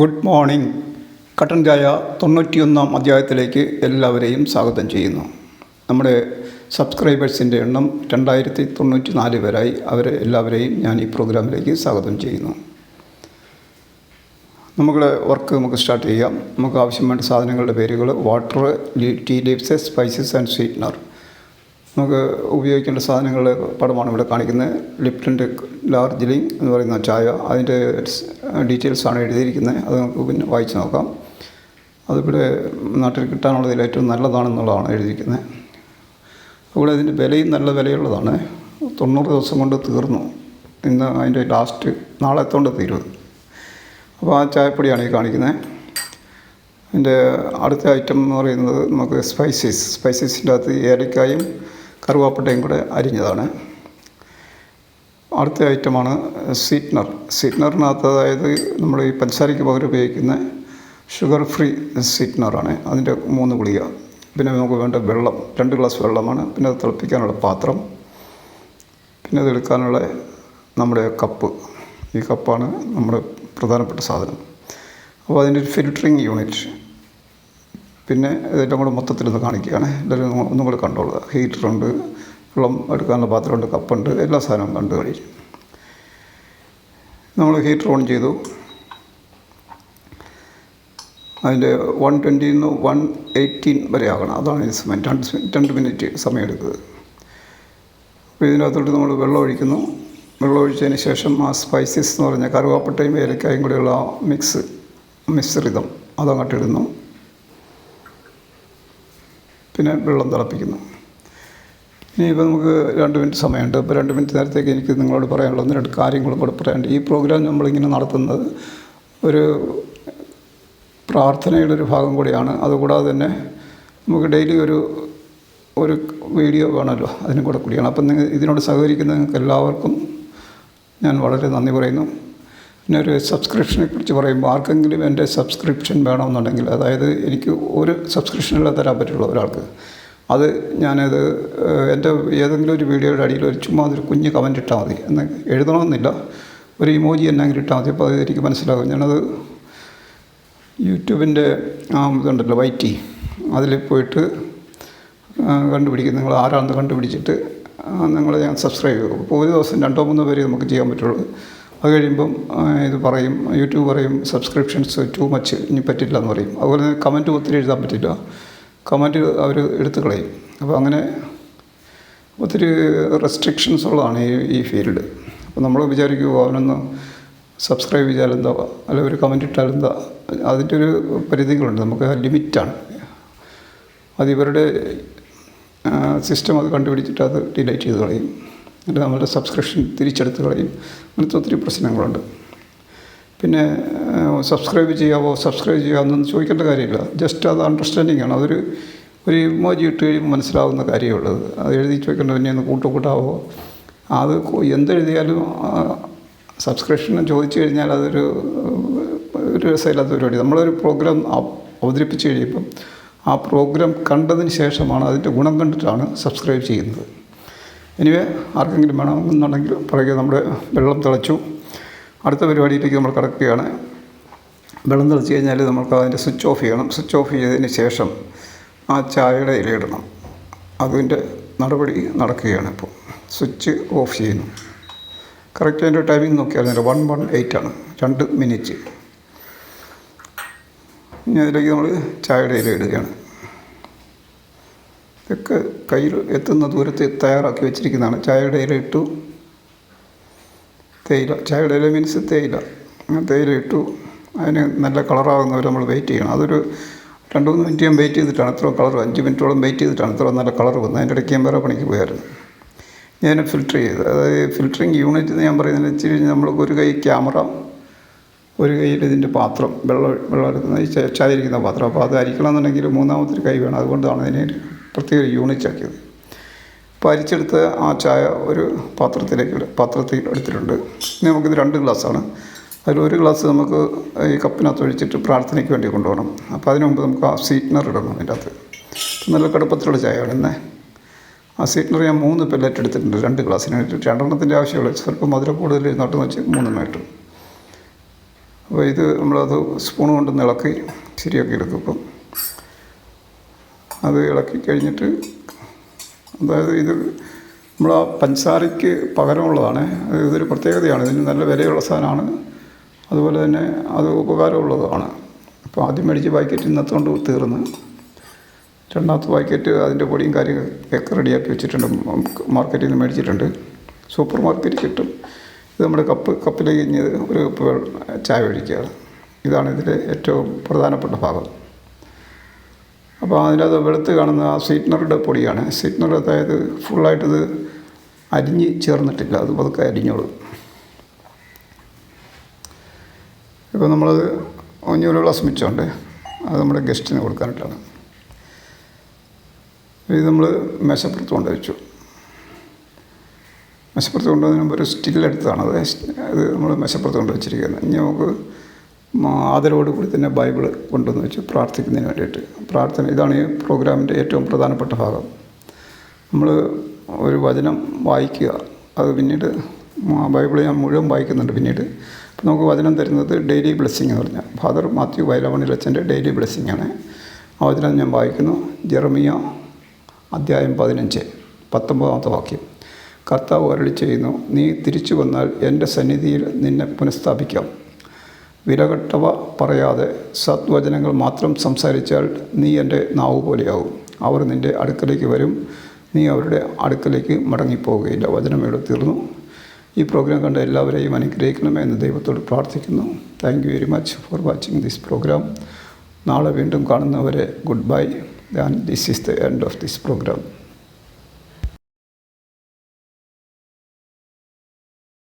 Good morning. കട്ടൻ ചായ തൊണ്ണൂറ്റിയൊന്നാം അധ്യായത്തിലേക്ക് എല്ലാവരെയും സ്വാഗതം ചെയ്യുന്നു. നമ്മുടെ സബ്സ്ക്രൈബേഴ്സിന്റെ എണ്ണം രണ്ടായിരത്തി തൊണ്ണൂറ്റി നാല് പേരായി അവരെ എല്ലാവരെയും ഞാൻ ഈ പ്രോഗ്രാമിലേക്ക് സ്വാഗതം ചെയ്യുന്നു. നമ്മുടെ വർക്ക് നമുക്ക് സ്റ്റാർട്ട് ചെയ്യാം. നമുക്ക് ആവശ്യം വേണ്ട സാധനങ്ങളുടെ പേരുകൾ water tea leaves spices and sweetener. നമുക്ക് ഉപയോഗിക്കേണ്ട സാധനങ്ങളുടെ പടമാണ് ഇവിടെ കാണിക്കുന്നത്. ലിപ്റ്റന്റെ ഡാർജിലിംഗ് എന്ന് പറയുന്ന ചായ. അതിന്റെ ഡീറ്റെയിൽസാണ് എഴുതിയിരിക്കുന്നത്. അത് നമുക്ക് പിന്നെ വായിച്ച് നോക്കാം. അതിവിടെ നാട്ടിൽ കിട്ടാനുള്ളതിൽ ഏറ്റവും നല്ലതാണെന്നുള്ളതാണ് എഴുതിയിരിക്കുന്നത്. അതുപോലെ ഇതിന്റെ വിലയും നല്ല വിലയുള്ളതാണ്. തൊണ്ണൂറ് ദിവസം കൊണ്ട് തീർന്നു. ഇന്ന് അതിന്റെ ലാസ്റ്റ് നാളെ കൊണ്ട് തീരും അപ്പോൾ ആ ചായപ്പൊടിയാണ് ഈ കാണിക്കുന്നത്. അതിന്റെ അടുത്ത ഐറ്റം എന്ന് പറയുന്നത് നമുക്ക് സ്പൈസസ് സ്പൈസസിന്റെ അകത്ത് ഏലക്കായും കറുവാപ്പട്ടയും കൂടെ അരിഞ്ഞതാണ്. അടുത്ത ഐറ്റമാണ് സ്വീറ്റ്നർ. സ്വീറ്റ്നറിനകത്ത് അതായത് നമ്മൾ ഈ പഞ്ചസാരയ്ക്ക് പകരം ഉപയോഗിക്കുന്ന ഷുഗർ ഫ്രീ സ്വീറ്റ്നറാണ് അതിന്റെ മൂന്ന് ഗുളിക. പിന്നെ നമുക്ക് വേണ്ട വെള്ളം രണ്ട് ഗ്ലാസ് വെള്ളമാണ്. പിന്നെ അത് തിളപ്പിക്കാനുള്ള പാത്രം. പിന്നെ അത് എടുക്കാനുള്ള നമ്മുടെ കപ്പ്. ഈ കപ്പാണ് നമ്മുടെ പ്രധാനപ്പെട്ട സാധനം. അപ്പോൾ അതിന്റെ ഒരു ഫിൽറ്ററിങ് യൂണിറ്റ് പിന്നെ ഇതെല്ലാം കൂടെ മൊത്തത്തിലൊന്ന് കാണിക്കുകയാണ്. എല്ലാവരും ഒന്ന് കൂടെ കണ്ടോളുക ഹീറ്ററുണ്ട് വെള്ളം എടുക്കാനുള്ള പാത്രമുണ്ട് കപ്പുണ്ട് എല്ലാ സാധനവും കണ്ടു കഴിഞ്ഞു. നമ്മൾ ഹീറ്റർ ഓൺ ചെയ്തു. അതിന്റെ വൺ ട്വന്റിയിൽ നിന്ന് വൺ എയ്റ്റീൻ വരെ ആകണം. അതാണ് ഈ സമയം. രണ്ട് രണ്ട് മിനിറ്റ് സമയം എടുക്കുന്നത് അപ്പോൾ ഇതിനകത്തോട്ട് നമ്മൾ വെള്ളം ഒഴിക്കുന്നു. വെള്ളം ഒഴിച്ചതിന് ശേഷം ആ സ്പൈസസ് എന്ന് പറഞ്ഞാൽ കറുവാപ്പട്ടയും ഏലക്കായും കൂടെയുള്ള മിക്സ് മിശ്രിതം അതങ്ങോട്ട് ഇടുന്നു. പിന്നെ വെള്ളം തിളപ്പിക്കുന്നു. ഇനിയിപ്പോൾ നമുക്ക് രണ്ട് മിനിറ്റ് സമയമുണ്ട്. ഇപ്പോൾ രണ്ട് മിനിറ്റ് നേരത്തേക്ക് എനിക്ക് നിങ്ങളോട് പറയാനുള്ള ഒന്ന് രണ്ട് കാര്യങ്ങളും കൂടെ പറയാനുണ്ട്. ഈ പ്രോഗ്രാം നമ്മളിങ്ങനെ നടത്തുന്നത് ഒരു പ്രാർത്ഥനയുടെ ഒരു ഭാഗം കൂടിയാണ്. അതുകൂടാതെ തന്നെ നമുക്ക് ഡെയിലി ഒരു ഒരു വീഡിയോ വേണമല്ലോ. അതിനും കൂടെ കൂടിയാണ്. അപ്പം നിങ്ങൾ ഇതിനോട് സഹകരിക്കുന്ന നിങ്ങൾക്ക് എല്ലാവർക്കും ഞാൻ വളരെ നന്ദി പറയുന്നു. പിന്നെ ഒരു സബ്സ്ക്രിപ്ഷനെ കുറിച്ച് പറയുമ്പോൾ ആർക്കെങ്കിലും എന്റെ സബ്സ്ക്രിപ്ഷൻ വേണമെന്നുണ്ടെങ്കിൽ അതായത് എനിക്ക് ഒരു സബ്സ്ക്രിപ്ഷനല്ലേ തരാൻ പറ്റുള്ളൂ ഒരാൾക്ക്. അത് ഞാനത് എന്റെ ഏതെങ്കിലും ഒരു വീഡിയോയുടെ അടിയിൽ ഒരു ചുമ്മാ ഒരു കുഞ്ഞ് കമന്റ് ഇട്ടാൽ മതി. എന്ന് എഴുതണമെന്നില്ല. ഒരു ഇമോജി എന്നെങ്കിലും ഇട്ടാൽ മതി. അപ്പോൾ അത് എനിക്ക് മനസ്സിലാകും. ഞാനത് യൂട്യൂബിന്റെ ആ ഇതുണ്ടല്ലോ വൈറ്റി അതിൽ പോയിട്ട് കണ്ടുപിടിക്കും. നിങ്ങൾ ആരാണെന്ന് കണ്ടുപിടിച്ചിട്ട് നിങ്ങളെ ഞാൻ സബ്സ്ക്രൈബ് ചെയ്യും അപ്പോൾ ഒരു ദിവസം രണ്ടോ മൂന്നോ പേര് നമുക്ക് ചെയ്യാൻ പറ്റുള്ളൂ. അത് കഴിയുമ്പം ഇത് പറയും യൂട്യൂബ് പറയും സബ്സ്ക്രിപ്ഷൻസ് ടു മച്ച് ഇനി പറ്റില്ല എന്ന് പറയും. അതുപോലെ തന്നെ കമന്റ് ഒത്തിരി എഴുതാൻ പറ്റില്ല. കമന്റ് അവർ എടുത്തു കളയും. അപ്പോൾ അങ്ങനെ ഒത്തിരി റെസ്ട്രിക്ഷൻസ് ഉള്ളതാണ് ഈ ഈ ഫീൽഡ് അപ്പോൾ നമ്മൾ വിചാരിക്കുക അവനൊന്ന് സബ്സ്ക്രൈബ് ചെയ്താൽ എന്താ? അല്ല ഒരു കമന്റ് ഇട്ടാൽ എന്താ? അതിന്റെ ഒരു പരിധികളുണ്ട്. നമുക്ക് ലിമിറ്റാണ് അത് ഇവരുടെ സിസ്റ്റം അത് കണ്ടുപിടിച്ചിട്ട് അത് ഡിലൈറ്റ് ചെയ്ത് കളയും. എന്നിട്ട് നമ്മളുടെ സബ്സ്ക്രിപ്ഷൻ തിരിച്ചെടുത്ത് കളയും. അങ്ങനത്തെ ഒത്തിരി പ്രശ്നങ്ങളുണ്ട്. പിന്നെ സബ്സ്ക്രൈബ് ചെയ്യാവോ സബ്സ്ക്രൈബ് ചെയ്യാമെന്നൊന്നും ചോദിക്കേണ്ട കാര്യമില്ല. ജസ്റ്റ് അത് അണ്ടർസ്റ്റാൻഡിങ് ആണ്. അതൊരു ഒരു ഇമോജി ഇട്ട് കഴിയുമ്പോൾ മനസ്സിലാവുന്ന കാര്യമുള്ളത് അത് എഴുതി ചോദിക്കേണ്ട പിന്നെ ഒന്ന് കൂട്ടുകൂട്ടാവോ? അത് എന്തെഴുതിയാലും സബ്സ്ക്രിപ്ഷൻ ചോദിച്ചു കഴിഞ്ഞാൽ അതൊരു ഒരു രസമില്ലാത്ത പരിപാടി. നമ്മളൊരു പ്രോഗ്രാം അവതരിപ്പിച്ച് കഴിയുമ്പം ആ പ്രോഗ്രാം കണ്ടതിന് ശേഷമാണ് അതിന്റെ ഗുണം കണ്ടിട്ടാണ് സബ്സ്ക്രൈബ് ചെയ്യുന്നത്. എനിവേ ആർക്കെങ്കിലും വേണമെന്നുണ്ടെങ്കിൽ പറയുക നമ്മുടെ വെള്ളം തിളച്ചു. അടുത്ത പരിപാടിയിലേക്ക് നമ്മൾ കിടക്കുകയാണ്. വെള്ളം തിളച്ച് കഴിഞ്ഞാൽ നമുക്ക് അതിന്റെ സ്വിച്ച് ഓഫ് ചെയ്യണം. സ്വിച്ച് ഓഫ് ചെയ്തതിന് ശേഷം ആ ചായയുടെ ഇലയിടണം അതിന്റെ നടപടി നടക്കുകയാണ് ഇപ്പോൾ. സ്വിച്ച് ഓഫ് ചെയ്യുന്നു. കറക്റ്റ് അതിന്റെ ടൈമിംഗ് നോക്കിയാൽ വൺ വൺ എയ്റ്റ് ആണ്. രണ്ട് മിനിറ്റ് ഇനി അതിലേക്ക് നമ്മൾ ചായയുടെ ഇല ഇടുകയാണ്. ഇതൊക്കെ കയ്യിൽ എത്തുന്ന ദൂരത്ത് തയ്യാറാക്കി വെച്ചിരിക്കുന്നതാണ്. ചായയുടെ ഇല ഇട്ടു. തേയില ചായയുടെ ഇല മീൻസ് തേയില. തേയില ഇട്ടു. അതിന് നല്ല കളറാകുന്നവരെ നമ്മൾ വെയിറ്റ് ചെയ്യണം. അതൊരു രണ്ട് മൂന്ന് മിനിറ്റ് ഞാൻ വെയിറ്റ് ചെയ്തിട്ടാണ്. ഇത്ര കളർ അഞ്ച് മിനിറ്റോളം വെയിറ്റ് ചെയ്തിട്ടാണ് ഇത്ര നല്ല കളർ വന്നത്. അതിന്റെ ഇടയ്ക്ക് ഞാൻ വേറെ പണിക്ക് പോയായിരുന്നു. ഞാൻ ഫിൽറ്റർ ചെയ്ത് അതായത് ഫിൽറ്ററിങ് യൂണിറ്റ് എന്ന് ഞാൻ പറയുന്നത് വെച്ച് കഴിഞ്ഞാൽ നമ്മൾ ഒരു കൈ ക്യാമറ ഒരു കയ്യിൽ ഇതിന്റെ പാത്രം വെള്ളം വെള്ളം എടുക്കുന്ന ഈ ചായ ഇരിക്കുന്ന പാത്രം. അപ്പോൾ അത് അരിക്കണമെന്നുണ്ടെങ്കിൽ മൂന്നാമത്തെ കൈ വേണം. അതുകൊണ്ടാണ് അതിനെ പ്രത്യേക യൂണിറ്റ് ആക്കിയത് അപ്പോൾ അരിച്ചെടുത്ത് ആ ചായ ഒരു പാത്രത്തിലേക്ക് പാത്രത്തിൽ എടുത്തിട്ടുണ്ട്. ഇനി നമുക്കിത് രണ്ട് ഗ്ലാസ്സാണ്. അതിൽ ഒരു ഗ്ലാസ് നമുക്ക് ഈ കപ്പിനകത്ത് ഒഴിച്ചിട്ട് പ്രാർത്ഥനയ്ക്ക് വേണ്ടി കൊണ്ടുപോകണം. അപ്പോൾ അതിനു മുമ്പ് നമുക്ക് ആ സ്വീറ്റ്നർ ഇടണം അതിന്റെ അകത്ത് നല്ല കടുപ്പത്തിലുള്ള ചായയാണ് ഇന്നേ ആ സ്വീറ്റ്നർ ഞാൻ മൂന്ന് പെല്ലറ്റ് എടുത്തിട്ടുണ്ട് രണ്ട് ഗ്ലാസ്സിന് വേണ്ടിയിട്ട്. രണ്ടെണ്ണത്തിന്റെ ആവശ്യമുള്ള സ്വല്പം മധുര കൂടുതൽ ഇരുന്നോട്ടെന്ന് വെച്ച് മൂന്ന് ഇട്ടു. അപ്പോൾ ഇത് നമ്മളത് സ്പൂൺ കൊണ്ട് ഇളക്കി ശരിയാക്കി എടുക്കും ഇപ്പം. അത് ഇളക്കി കഴിഞ്ഞിട്ട് അതായത് ഇത് നമ്മൾ ആ പഞ്ചസാരയ്ക്ക് പകരമുള്ളതാണ്. ഇതൊരു പ്രത്യേകതയാണ്. ഇതിന് നല്ല വിലയുള്ള സാധനമാണ്. അതുപോലെ തന്നെ അത് ഉപകാരമുള്ളതുമാണ് അപ്പോൾ ആദ്യം മേടിച്ച് പാക്കറ്റ് ഇന്നത്തെ കൊണ്ട് തീർന്ന്. രണ്ടാമത്തെ പാക്കറ്റ് അതിന്റെ പൊടിയും കാര്യങ്ങളൊക്കെ റെഡിയാക്കി വെച്ചിട്ടുണ്ട്. മാർക്കറ്റിൽ നിന്ന് മേടിച്ചിട്ടുണ്ട്. സൂപ്പർ മാർക്കറ്റിൽ കിട്ടും. ഇത് നമ്മുടെ കപ്പ് കപ്പിലേക്ക് ഒരു കപ്പ് ചായ ഒഴിക്കുക. ഇതാണ് ഇതിലെ ഏറ്റവും പ്രധാനപ്പെട്ട ഭാഗം. അപ്പോൾ അതിനകത്ത് വെളുത്ത് കാണുന്ന ആ സ്വീറ്റ്നറുടെ പൊടിയാണ്. സ്വീറ്റ്നർ അതായത് ഫുള്ളായിട്ടത് അരിഞ്ഞ് ചേർന്നിട്ടില്ല. അത് പതുക്കെ അരിഞ്ഞോളും. ഇപ്പോൾ നമ്മൾ ഒഞ്ഞൂറ് ഗ്ലാസ് മിച്ചമുണ്ട്. അത് നമ്മുടെ ഗസ്റ്റിന് കൊടുക്കാനായിട്ടാണ്. ഇത് നമ്മൾ മെശപ്പുറത്ത് കൊണ്ട് വെച്ചു മെശപ്പുറത്ത് കൊണ്ടുവന്നതിന് മുമ്പ് ഒരു സ്റ്റില്ലെടുത്തതാണ്. അത് അത് നമ്മൾ മെശപ്പുറത്ത് കൊണ്ട് വെച്ചിരിക്കുന്നത് ഇനി നമുക്ക് മ- ആദരവോട് കൂടി തന്നെ ബൈബിൾ കൊണ്ടുവന്ന് വെച്ച് പ്രാർത്ഥിക്കുന്നതിന് വേണ്ടിയിട്ട്. പ്രാർത്ഥന ഇതാണ് ഈ പ്രോഗ്രാമിന്റെ ഏറ്റവും പ്രധാനപ്പെട്ട ഭാഗം. നമ്മൾ ഒരു വചനം വായിക്കുക. അത് പിന്നീട് ബൈബിൾ ഞാൻ മുഴുവൻ വായിക്കുന്നുണ്ട് പിന്നീട്. അപ്പോൾ നമുക്ക് വചനം തരുന്നത് ഡെയിലി ബ്ലെസ്സിങ് എന്ന് പറഞ്ഞാൽ. ഫാദർ മാത്യു വയലമണി അച്ഛന്റെ ഡെയിലി ബ്ലെസ്സിങ് ആണ്. ആ വചനം ഞാൻ വായിക്കുന്നു. ജെറമിയ അധ്യായം പതിനഞ്ച് പത്തൊമ്പതാമത്തെ വാക്യം. കർത്താവ് അരളി ചെയ്യുന്നു നീ തിരിച്ചു വന്നാൽ എന്റെ സന്നിധിയിൽ നിന്നെ പുനഃസ്ഥാപിക്കാം. വിലകെട്ടവ പറയാതെ സദ്വചനങ്ങൾ മാത്രം സംസാരിച്ചാൽ നീ എന്റെ നാവ് പോലെയാവും. അവർ നിന്റെ അടുക്കലേക്ക് വരും. നീ അവരുടെ അടുക്കലേക്ക് മടങ്ങിപ്പോവുകയില്ല വചനം ഇവിടെ തീർന്നു. ഈ പ്രോഗ്രാം കണ്ട എല്ലാവരെയും അനുഗ്രഹിക്കണമേ എന്ന് ദൈവത്തോട് പ്രാർത്ഥിക്കുന്നു. Thank you very much for watching this programme നാളെ വീണ്ടും കാണുന്നവരെ goodbye and this is the end of this programme